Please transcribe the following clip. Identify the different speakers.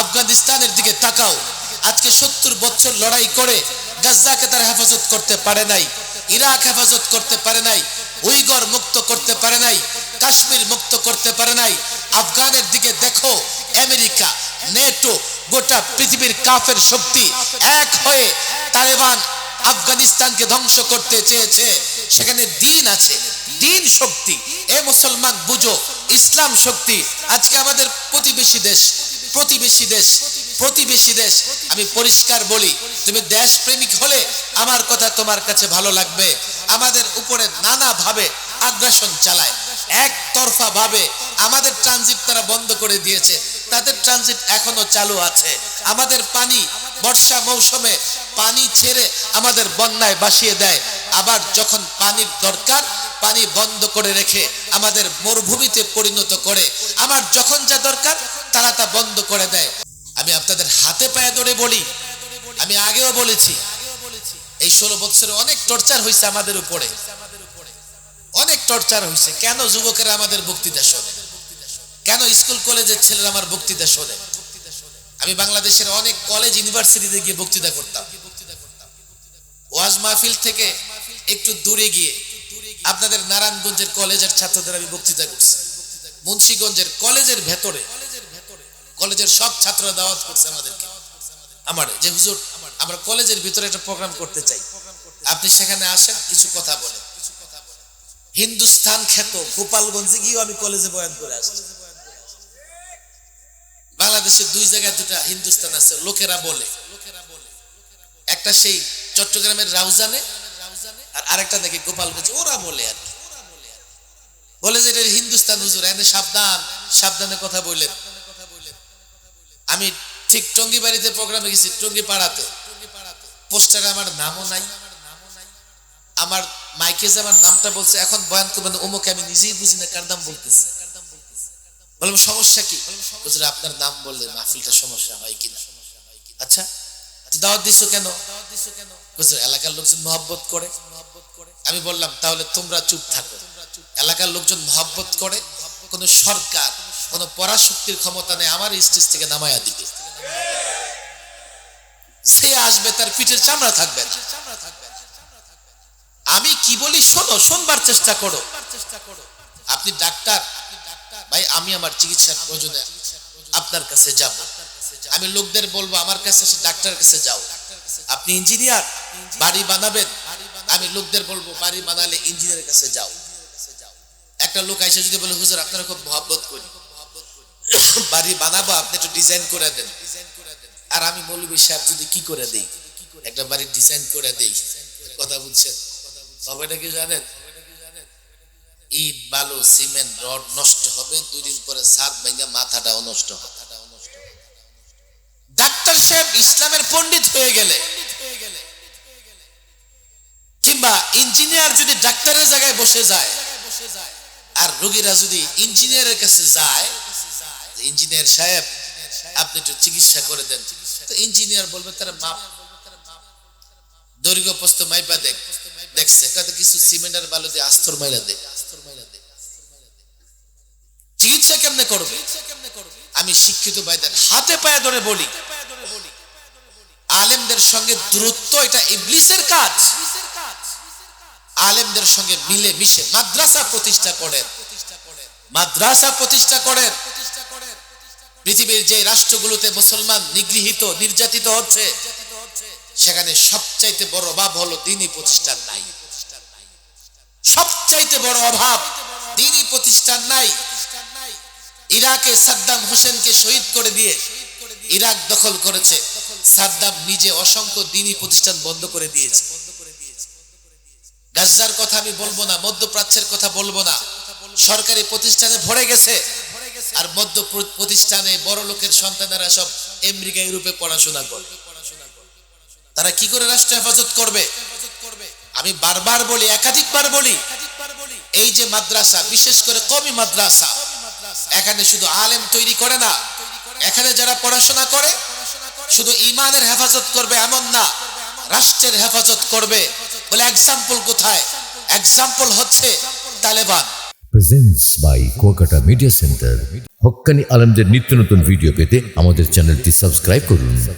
Speaker 1: আফগানিস্তানের দিকে তাকাও। আজকে সত্তর বছর লড়াই করে গাজ্জাকে তারা হেফাজত করতে পারে নাই, ইরাক হেফাজত করতে পারে নাই উইগর মুক্ত করতে পারে নাই, কাশ্মীর মুক্ত করতে পারে নাই। আফগানের দিকে দেখো, আমেরিকা, নেটো, গোটা পৃথিবীর কাফের শক্তি এক হয়ে তালেবান আফগানিস্তানকে ধ্বংস করতে চেয়েছে। সেখানে দিন আছে, দিন শক্তি। এ মুসলমান, বুঝো, ইসলাম শক্তি। আজকে আমাদের প্রতিবেশী দেশ প্রতিবেশী দেশ প্রতিবেশী দেশ। আমি পরিষ্কার বলি, তুমি দেশ প্রেমিক হলে আমার কথা তোমার কাছে ভালো লাগবে। আমাদের উপরে নানা ভাবে আগ্রাসন চালায়। একতরফা ভাবে আমাদের ট্রানজিট তারা বন্ধ করে দিয়েছে। তাদের ট্রানজিট এখনও চালু আছে। আমাদের পানি বর্ষা মৌসুমে পানি ছেড়ে আমাদের বন্যায় বাসিয়ে দেয়। আবার যখন পানির দরকার, পানি বন্ধ করে রেখে আমাদের মরুভূমিতে পরিণত করে, আবার যখন যা দরকার, তারা তা বন্ধ করে দেয়। আমি আপনাদের হাতে পায়ে ধরে বলি, আমি আগেও বলেছি, এই ষোলো বছরে অনেক টর্চার হয়েছে আমাদের উপরে। অনেক টর্চার হয়েছে কেন যুবকেরা আমাদের বক্তৃতা শোনে? কেন স্কুল, কলেজের ছেলেরা আমার বক্তৃতা শোনে? আমি বাংলাদেশের অনেক কলেজ ইউনিভার্সিটিতে গিয়ে বক্তৃতা করতাম। ওয়াজ মাহফিল থেকে একটু দূরে গিয়ে আপনাদের নারায়ণগঞ্জের কলেজের ছাত্রদের আমি বক্তৃতা করছি। মুন্সিগঞ্জের কলেজের ভেতরে, কলেজের সব ছাত্ররা দাওয়াত করছে আমাদেরকে। আমার যে হুজুর, আমরা কলেজের ভিতরে একটা প্রোগ্রাম করতে চাই। আপনি সেখানে আসেন, কিছু কথা বলেন। হিন্দুস্তান খ্যাত গোপালগঞ্জে গিয়েও আমি কলেজে বয়ান করে আসছি। বাংলাদেশের দুই জায়গায় দুটা হিন্দুস্তান আছে, লোকেরা বলে। একটা সেই চট্টগ্রামের রাউজানে আর আরেকটা নাকি গোপালগঞ্জে, ওরা বলে আর কি। বলে যে এটা হিন্দুস্তান, হুজুর, এনে সাবধান, সাবধানে কথা বললেন। আমি ঠিক টঙ্গি বাড়িতে প্রোগ্রামে গেছি টঙ্গি পাড়াতে পোস্টারে আমার নামও নাই। আমার মাইকে যে আমার নামটা বলছে, এখন বয়ান করবেন অমুকে আমি নিজেই বুঝি না কার নাম বলতেছি। বললাম সমস্যা কি? আপনার নাম বললে মাহফিলটা সমস্যা হয় কিনা আচ্ছা তো দাওয়াত দিছো কেন? এলাকার লোকজন করে। আমি বললাম, তাহলে তোমরা চুপ থাকো। এলাকার লোকজন করে, কোন সরকার, কোন পরাশক্তির ক্ষমতা নেই আমার স্টেজ থেকে নামায়া দিবে। সে আসবে তার পিঠের চামড়া থাকবে না। আমি কি বলি? শোনো, শোনবার চেষ্টা করো। আপনি ডাক্তার, ভাই, আমি আমার চিকিৎসার প্রয়োজনে আপনার কাছে যাব। আমি লোকদের বলব, আমার কাছে এসে ডাক্তারের কাছে যাও। আপনি ইঞ্জিনিয়ার, বাড়ি বানাবেন। আমি লোকদের বলব, বাড়ি বানালে ইঞ্জিনিয়ারের কাছে যাও। একটা লোক আইসে যদি বলে, হুজুর, আপনারা খুব মহাব্বত করি। বাড়ি বানাবো, আপনি একটু ডিজাইন করে দেন। আর আমি মৌলবী সাহেব যদি কি করে দেই? একটা বাড়ির ডিজাইন করে দেই। কথা বুঝছেন সবাইটা কি জানেন? ইট, বালু, সিমেন্ট, রড নষ্ট হবে দুই দিন পরে সাত ভেঙে মাথাটাও নষ্ট হবে। ডাক্তার সাহেব ইসলামের পণ্ডিত হয়ে গেলে, কিংবা ইঞ্জিনিয়ার যদি ডাক্তারের জায়গায় বসে যায়, আর রোগীরা যদি ইঞ্জিনিয়ারের কাছে যায় ইঞ্জিনিয়ার সাহেব, আপনি একটু চিকিৎসা করে দেন। ইঞ্জিনিয়ার বলবে, তারা মাপ, দৈর্ঘ্য প্রস্ত মাইপা দেখ। দেখছে কত কিছু সিমেন্ট আর বালু দিয়ে আস্তর মাইলা চিকিৎসা কেমনে করবে? আমি শিক্ষিত ভাইদের হাতে পায়ে ধরে বলি, আলেমদের সঙ্গে দূরত্ব এটা ইবলিসের কাজ। আলেমদের সঙ্গে মিলে মিশে মাদ্রাসা প্রতিষ্ঠা করেন। মাদ্রাসা প্রতিষ্ঠা করেন। পৃথিবীর যে রাষ্ট্রগুলোতে মুসলমান নিগৃহীত, নির্যাতিত হচ্ছে সেখানে সবচাইতে বড় অভাব হলো দিনই প্রতিষ্ঠান নাই। সবচাইতে বড় অভাব দিনই প্রতিষ্ঠান নাই। ইরাকে সাদ্দাম হোসেনকে শহীদ করে দিয়ে ইরাক দখল করেছে। সাদ্দাম নিজে অসংখ্য দিনই প্রতিষ্ঠান বন্ধ করে দিয়েছে। গাজ্জার কথা আমি বলব না, মধ্যপ্রাচ্যের কথা বলব না। সরকারি প্রতিষ্ঠানে ভরে গেছে। আর মধ্য প্রতিষ্ঠানে বড় লোকের সন্তানেরা সব আমেরিকা, ইউরোপে পড়াশোনা করে। তারা কি করে রাষ্ট্র হেফাজত করবে? আমি বারবার বলি, একাধিকবার বলি, এই যে মাদ্রাসা, বিশেষ করে কমি মাদ্রাসা, এখানে শুধু আলেম তৈরি করে না, এখানে যারা পড়াশোনা করে, শুধু ইমানের হেফাজত করবে এমন না, রাষ্ট্রের হেফাজত করবে। বলে এক্সাম্পল কোথায়? এক্সাম্পল হচ্ছে Taliban.
Speaker 2: Presence by Kolkata media centre Haqqani আলমদের নিত্য নতুন ভিডিও পেতে আমাদের চ্যানেলটি সাবস্ক্রাইব করুন।